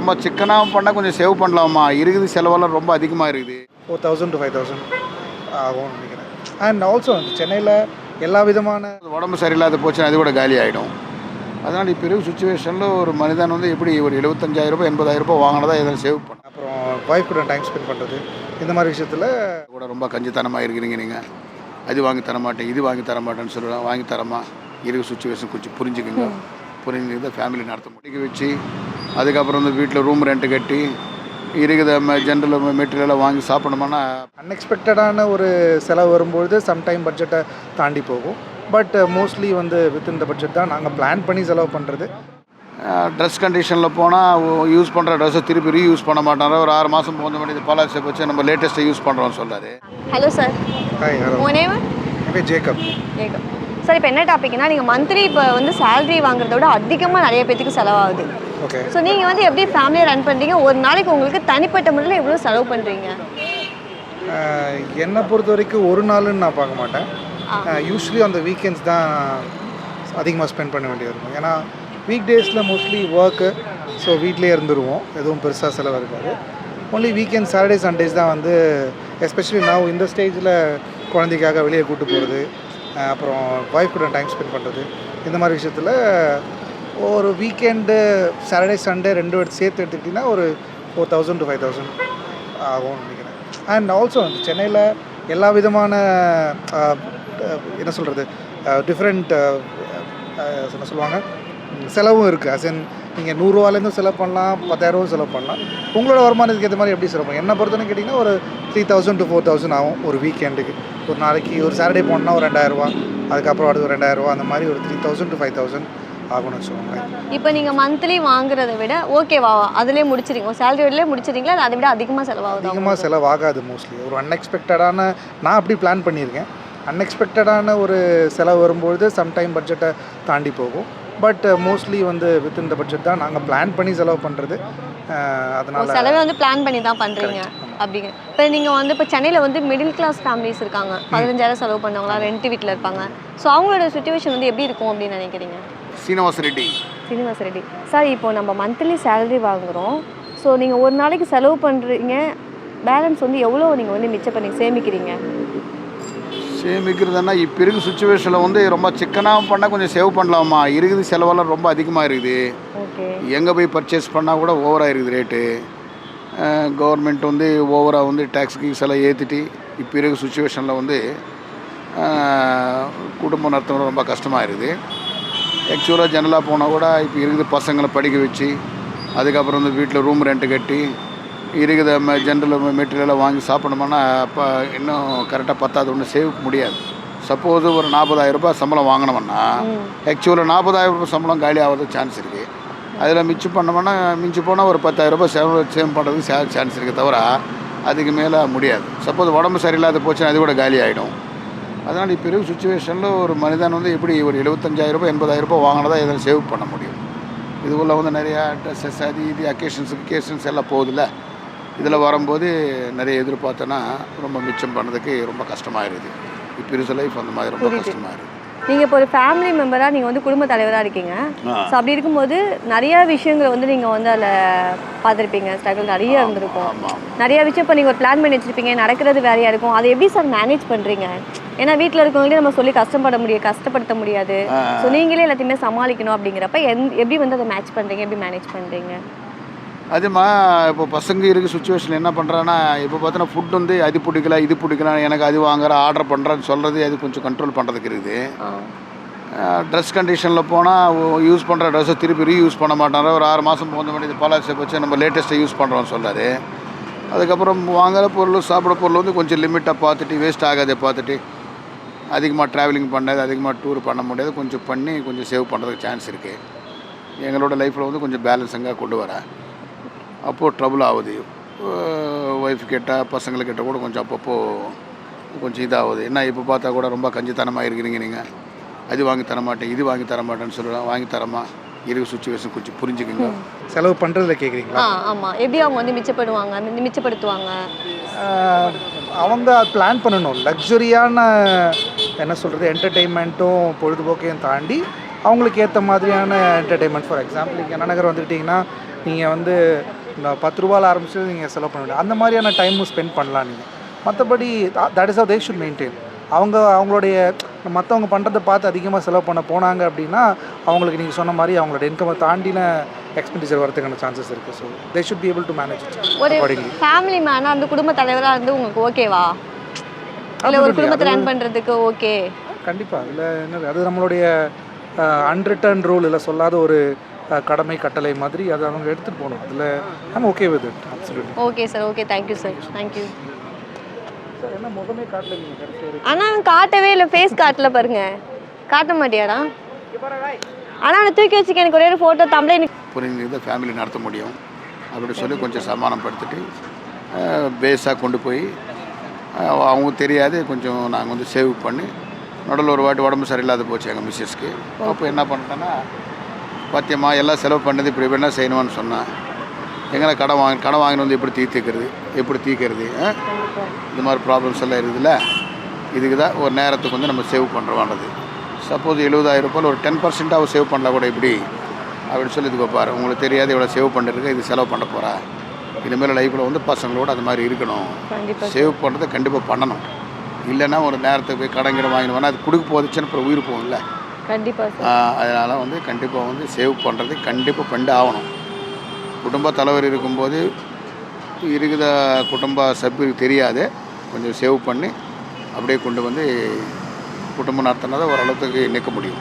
ரொம்ப சிக்கனாக பண்ணால் கொஞ்சம் சேவ் பண்ணலாமா? இருக்குது செலவெல்லாம் ரொம்ப அதிகமாக இருக்குது. Four thousand to five thousand ஆகும்னு நினைக்கிறேன். அண்ட் ஆல்சோ சென்னையில் எல்லா விதமான உடம்பு சரியில்லாத போச்சுன்னா அது கூட காலி ஆகிடும் அதனால் இப்போ இருக்கிற சுச்சுவேஷனில் ஒரு மனிதன் வந்து எப்படி ஒரு எழுபத்தஞ்சாயிரம் ரூபாய் எண்பதாயிரம் ரூபாய் வாங்கினதா எதாவது சேவ் பண்ண அப்புறம் ஒய்ஃப் கூட டைம் ஸ்பெண்ட் பண்ணுறது இந்த மாதிரி விஷயத்தில் கூட ரொம்ப கஞ்சித்தனமாக இருக்கிறீங்க நீங்கள் அது வாங்கி தர மாட்டேன் இது வாங்கி தர மாட்டேன்னு சொல்லுவேன் வாங்கி தரமா? இருக்கிற சுச்சுவேஷன் கொஞ்சம் புரிஞ்சுக்குங்க. புரிஞ்சுக்கிட்டு ஃபேமிலி நடத்த முடிக்க வச்சு அதுக்கப்புறம் வந்து வீட்டில் ரூம் ரெண்ட் கட்டி இருக்கிற ஜென்ரல் மெட்டீரியலாக வாங்கி சாப்பிடணுமானா அன்எக்ஸ்பெக்டடான ஒரு செலவு வரும்பொழுது சம்டைம் பட்ஜெட்டை தாண்டி போகும். பட் மோஸ்ட்லி வந்து வித்தின் த பட்ஜெட் தான் நாங்கள் பிளான் பண்ணி செலவு பண்ணுறது ட்ரெஸ் கண்டிஷனில் போனால் யூஸ் பண்ணுற ட்ரெஸ்ஸை திருப்பி ரீயூஸ் பண்ண மாட்டாங்க. ஒரு ஆறு மாதம் போன இது பலாசை வச்சு நம்ம லேட்டஸ்ட்டை யூஸ் பண்ணுறோம்னு சொல்லாரு hello sir hi hello Jacob ஏகம் சார் இப்போ என்ன டாபிக்னா நீங்கள் மந்த்லி இப்போ வந்து சேலரி வாங்குறத விட அதிகமாக நிறைய பேத்துக்கு செலவாகுது. ஓகே ஸோ நீங்கள் வந்து எப்படி ஃபேமிலியை ரன் பண்ணுறீங்க ஒரு நாளைக்கு உங்களுக்கு தனிப்பட்ட முறையில் எவ்வளோ செலவு பண்ணுறீங்க என்னை பொறுத்த வரைக்கும் ஒரு நாளுன்னு நான் பார்க்க மாட்டேன். யூஸ்வலி அந்த வீக்கெண்ட்ஸ் தான் அதிகமாக ஸ்பெண்ட் பண்ண வேண்டியது இருக்கும். ஏன்னா வீக் டேஸில் மோஸ்ட்லி ஒர்க்கு ஸோ வீட்டிலே இருந்துருவோம். எதுவும் பெருசாக செலவு இருக்காது. ஒன்லி வீக்கெண்ட் சாட்டர்டே சண்டேஸ் தான் வந்து எஸ்பெஷலி நான் இந்த ஸ்டேஜில் குழந்தைக்காக வெளியே கூட்டு போகிறது அப்புறம் ஒய்ஃப் கூட டைம் ஸ்பெண்ட் பண்ணுறது இந்த மாதிரி விஷயத்தில் ஒரு வீக்கெண்டு சாட்டர்டே சண்டே ரெண்டு எடுத்து சேர்த்து எடுத்துக்கிட்டிங்கன்னா ஒரு four thousand to five thousand ஆகும்னு நினைக்கிறேன். அண்ட் ஆல்சோ சென்னையில் எல்லா விதமான என்ன சொல்கிறது டிஃப்ரெண்ட் என்ன சொல்லுவாங்க செலவும் இருக்குது அஸ் இன் நீங்கள் நூறுரூவாலேருந்து செலவு பண்ணலாம் பத்தாயிரரூவா செலவு பண்ணலாம். உங்களோட வருமானத்துக்கு ஏற்ற மாதிரி எப்படி செலவு பண்ணலாம்? என்ன பொறுத்தவரைக்கும் கேட்டிங்கன்னா ஒரு three thousand to four thousand ஆகும் ஒரு வீக்கெண்டுக்கு ஒரு நாளைக்கு ஒரு சாட்டர்டே போனோம்னா ஒரு ரெண்டாயிரரூவா அதுக்கப்புறம் அடுத்து ஒரு ரெண்டாயிரரூவா அந்த மாதிரி ஒரு three thousand to five thousand ஆகும்னு வச்சுக்கோங்களேன். இப்போ நீங்கள் மந்த்லி வாங்குறத விட ஓகேவா அதிலே முடிச்சிருங்க சேலரியிலே முடிச்சிருங்களா அதை விட அதிகமாக செலவாகுது அதிகமாக செலவாகாது மோஸ்ட்லி ஒரு அன்எக்ஸ்பெக்டடான நான் அப்படி பிளான் பண்ணியிருக்கேன். அன்எக்ஸ்பெக்டடான ஒரு செலவு வரும்பொழுது சம்டைம் பட்ஜெட்டை தாண்டி போகும். பட் மோஸ்ட்லி வந்து வித்தின் த பட்ஜெட் தான் நாங்கள் பிளான் பண்ணி செலவு பண்ணுறது அதனால் செலவை வந்து பிளான் பண்ணி தான் பண்ணுறீங்க அப்படிங்க. இப்போ நீங்கள் வந்து இப்போ சென்னையில் வந்து மிடில் கிளாஸ் ஃபேமிலிஸ் இருக்காங்க. பதினஞ்சாயிரம் செலவு பண்ணவங்களா ரெண்ட் வீட்டில் இருப்பாங்க. ஸோ அவங்களோட சுச்சுவேஷன் வந்து எப்படி இருக்கும் அப்படின்னு நினைக்கிறீங்க? சீனிவாச ரெட்டி. சீனிவாஸ் ரெட்டி. சார் இப்போ நம்ம மந்த்லி சேலரி வாங்குகிறோம் ஸோ நீங்கள் ஒரு நாளைக்கு செலவு பண்ணுறீங்க பேலன்ஸ் வந்து எவ்வளோ நீங்கள் வந்து மிச்சம் பண்ணி சேமிக்கிறீங்க? சேமிக்கிறதுனா இப்போ இருக்கிற சுச்சுவேஷனில் வந்து ரொம்ப சிக்கனாக பண்ணால் கொஞ்சம் சேவ் பண்ணலாமா? இருக்குது செலவெல்லாம் ரொம்ப அதிகமாக இருக்குது. எங்கே போய் பர்ச்சேஸ் பண்ணால் கூட ஓவராக இருக்குது ரேட்டு கவர்மெண்ட் வந்து ஓவராக வந்து டேக்ஸ் எல்லாம் ஏற்றிட்டு இப்போ இருக்கிற சுச்சுவேஷனில் வந்து குடும்பம் நடத்துறது ரொம்ப கஷ்டமாக இருக்குது. ஆக்சுவலாக ஜெனரலாக போனால் கூட இப்போ இருக்குது பசங்களை படிக்க வச்சு அதுக்கப்புறம் வந்து வீட்டில் ரூம் ரெண்ட் கட்டி இருக்கிற ஜென்ரல் மெட்டீரியலாக வாங்கி சாப்பிடணுமானா அப்போ இன்னும் கரெக்டாக பத்தாது ஒன்றும் சேவ் முடியாது. சப்போஸ் ஒரு நாற்பதாயிரம் ரூபாய் சம்பளம் வாங்கினோம்னா ஆக்சுவலாக நாற்பதாயிரம் ரூபாய் சம்பளம் காலி ஆகிறதுக்கு சான்ஸ் இருக்குது அதில் மிச்சம் பண்ணோம்னா மிஞ்சி போனால் ஒரு பத்தாயிரம் ரூபாய் சேவ் சேவ் பண்ணுறதுக்கு சே சான்ஸ் இருக்குது தவிர அதுக்கு மேலே முடியாது. சப்போஸ் உடம்பு சரியில்லாத போச்சுன்னா அது கூட காலி ஆகிடும் அதனால் இப்போ இருக்கிற சுச்சுவேஷனில் ஒரு மனிதன் வந்து எப்படி ஒரு எழுபத்தஞ்சாயிரம் ரூபாய் எண்பதாயிரம் ரூபாய் வாங்கினதா எதாவது சேவ் பண்ண முடியும்? இதுக்குள்ளே வந்து நிறையா ட்ரெஸ்ஸஸ் அது இது அக்கேஷன்ஸ் அக்கேஷன்ஸ் எல்லாம் போகுதுல்ல? இதில் வரும்போது நிறைய எதிர்பார்த்தோன்னா ரொம்ப மிச்சம் பண்ணதுக்கு ரொம்ப கஷ்டமாயிருது. இப்போ இருக்க லைஃப் அந்த மாதிரி ரொம்ப. கஷ்டமாயிருது. நீங்கள் இப்போ ஒரு ஃபேமிலி மெம்பராக நீங்கள் வந்து குடும்ப தலைவராக இருக்கீங்க. ஸோ அப்படி இருக்கும்போது நிறைய விஷயங்களை வந்து நீங்கள் வந்து அதில் பார்த்துருப்பீங்க. ஸ்ட்ரகிள் நிறைய இருந்திருக்கும். நிறைய விஷயம் இப்போ நீங்கள் ஒரு பிளான் பண்ணி வச்சுருப்பீங்க நடக்கிறது வேறையாக இருக்கும். அதை எப்படி சார் மேனேஜ் பண்ணுறீங்க ஏன்னா வீட்டில் இருக்கவங்களே நம்ம சொல்லி கஷ்டப்பட முடியாது கஷ்டப்படுத்த முடியாது. ஸோ நீங்களே எல்லாத்தையுமே சமாளிக்கணும் அப்படிங்கிறப்ப எந் எப்படி வந்து அதை மேட்ச் பண்ணுறீங்க எப்படி மேனேஜ் பண்ணுறீங்க அதுமா இப்போ பசங்க இருக்க சுச்சுவேஷன் என்ன பண்ணுறான்னா இப்போ பார்த்தோன்னா ஃபுட் வந்து அது பிடிக்கல இது பிடிக்கல எனக்கு அது வாங்குற ஆர்டர் பண்ணுறேன்னு சொல்கிறது அது கொஞ்சம் கண்ட்ரோல் பண்ணுறதுக்கு இருக்குது. ட்ரெஸ் கண்டிஷனில் போனால் யூஸ் பண்ணுற ட்ரெஸ்ஸை திருப்பி ரீயூஸ் பண்ண மாட்டாங்க. ஒரு ஆறு மாதம் போன இது பலாசை வச்சு நம்ம லேட்டஸ்ட்டை யூஸ் பண்ணுறோம்னு சொல்லாரு. அதுக்கப்புறம் வாங்குற பொருள் சாப்பிட்ற பொருள் வந்து கொஞ்சம் லிமிட்டாக பார்த்துட்டு வேஸ்ட் ஆகாதே பார்த்துட்டு அதிகமாக ட்ராவலிங் பண்ணது அதிகமாக டூர் பண்ண முடியாது. கொஞ்சம் பண்ணி கொஞ்சம் சேவ் பண்ணுறதுக்கு சான்ஸ் இருக்குது எங்களோட லைஃப்பில் வந்து கொஞ்சம் பேலன்ஸிங்காக கொண்டு வரேன். அப்போது ட்ரபுள் ஆகுது. ஒய்ஃப் கிட்ட பசங்களுக்கிட்ட கூட கொஞ்சம் அப்பப்போ கொஞ்சம் இதாகுது. என்ன இப்போ பார்த்தா கூட ரொம்ப கஞ்சித்தனமாக இருக்கிறீங்க நீங்கள் அது வாங்கி தர மாட்டேன் இது வாங்கி தர மாட்டேன்னு சொல்லுவேன் வாங்கி தரமா. இருக்க சுச்சுவேஷன் கொஞ்சம் புரிஞ்சுக்குங்க. செலவு பண்ணுறதுல கேட்குறீங்களா ஆ ஆமாம் எப்படி அவங்க வந்து மிச்சப்படுவாங்க மிச்சப்படுத்துவாங்க அவங்க பிளான் பண்ணணும். லக்ஸுரியான என்ன சொல்கிறது என்டர்டெயின்மெண்ட்டும் பொழுதுபோக்கையும் தாண்டி அவங்களுக்கு ஏற்ற மாதிரியான என்டர்டெயின்மெண்ட் ஃபார் எக்ஸாம்பிள் இங்கே நகர் வந்துக்கிட்டிங்கன்னா நீங்கள் வந்து பத்து ரூபாயில் ஆரம்பிச்சு நீங்கள் செலவு பண்ண அந்த மாதிரியான டைமும் ஸ்பெண்ட் பண்ணலாம் நீங்கள் மற்றபடி that is how they should maintain அவங்க அவங்களுடைய மற்றவங்க பண்ணுறதை பார்த்து அதிகமாக செலவு பண்ண போனாங்க அப்படின்னா அவங்களுக்கு நீங்கள் சொன்ன மாதிரி அவங்களோட இன்கமை தாண்டின எக்ஸ்பெண்டிச்சர் வரதுக்கான சான்சஸ் இருக்குது so they should be able to manage ஒரு ஃபேமிலி மேனா அந்த குடும்ப தலைவரா இருந்து உங்களுக்கு ஓகேவா இல்ல ஒரு. குடும்பத்தை ரன் பண்றதுக்கு ஓகே கண்டிப்பாக இல்லை என்னது அது நம்மளுடைய அன்ரிட்டன் ரூல் இல்லை சொல்லாத ஒரு கடமை கட்டளை மாதிரி அதை அவங்க எடுத்துகிட்டு போகணும். அதில் நம்ம okay with it absolutely okay sir okay thank you sir thank you sir என்ன முகமே காட்டல நீங்கள் கடைசி வரைக்கும் ஆனா அவன் காட்டவே இல்லை. ஃபேஸ் காட்டல பாருங்க. காட்ட மாட்டியாடா? ஆனா அவனை தூக்கி வச்சுக்க எனக்கு ஒரே ஒரு ஃபோட்டோ தமிழ் எனக்கு புரிஞ்சுக்கிட்டு ஃபேமிலி நடத்த முடியும். அப்படி சொல்லி கொஞ்சம் சமாதானப்படுத்திட்டு பேஸாக கொண்டு போய் அவங்க தெரியாது. கொஞ்சம் நாங்கள் வந்து சேவ் பண்ணி நடுவில் ஒரு வாட்டி உடம்பு சரியில்லாத போச்சு எங்கள் மிஸ்ஸஸ்க்கு அப்போ என்ன பண்ணிட்டேன்னா பாத்தியம்மா எல்லாம் செலவு பண்ணது இப்படி இப்படி என்ன செய்யணும்னு சொன்னேன். எங்களை கடன் வாங்கி கடன் வாங்கிட்டு வந்து எப்படி தீர்த்துக்கிறது எப்படி தீர்க்கறது? இந்த மாதிரி ப்ராப்ளம்ஸ் எல்லாம் இருக்குதுல்ல? இதுக்கு தான் ஒரு நேரத்துக்கு வந்து நம்ம சேவ் பண்ணுறோம்ன்றது சப்போஸ் எழுபதாயிரம் ரூபாயில் ஒரு டென் பர்சன்ட்டாக சேவ் பண்ணலாம் கூட இப்படி அப்படின்னு சொல்லி இது பாரு. உங்களுக்கு தெரியாது இவ்வளோ சேவ் பண்ணிருக்கு இது செலவு பண்ண போகிறா இனிமேல் லைஃப்பில் வந்து பசங்களோட அது மாதிரி இருக்கணும். சேவ் பண்ணுறதை கண்டிப்பாக பண்ணணும். இல்லைன்னா ஒரு நேரத்துக்கு போய் கடன் கிடம் வாங்கிட்டு போனால் அது கொடுக்க போதுச்சுன்னு அப்புறம் உயிர் போகும்ல. அதனால் வந்து கண்டிப்பாக வந்து சேவ் பண்ணுறது கண்டிப்பாக பண்ணி ஆகணும். குடும்ப தலைவர் இருக்கும்போது இருக்கிற குடும்ப சભ்யருக்கு தெரியாது. கொஞ்சம் சேவ் பண்ணி அப்படியே கொண்டு வந்து குடும்பம் நடத்தினா தான் ஓரளவுக்கு நிற்க முடியும்.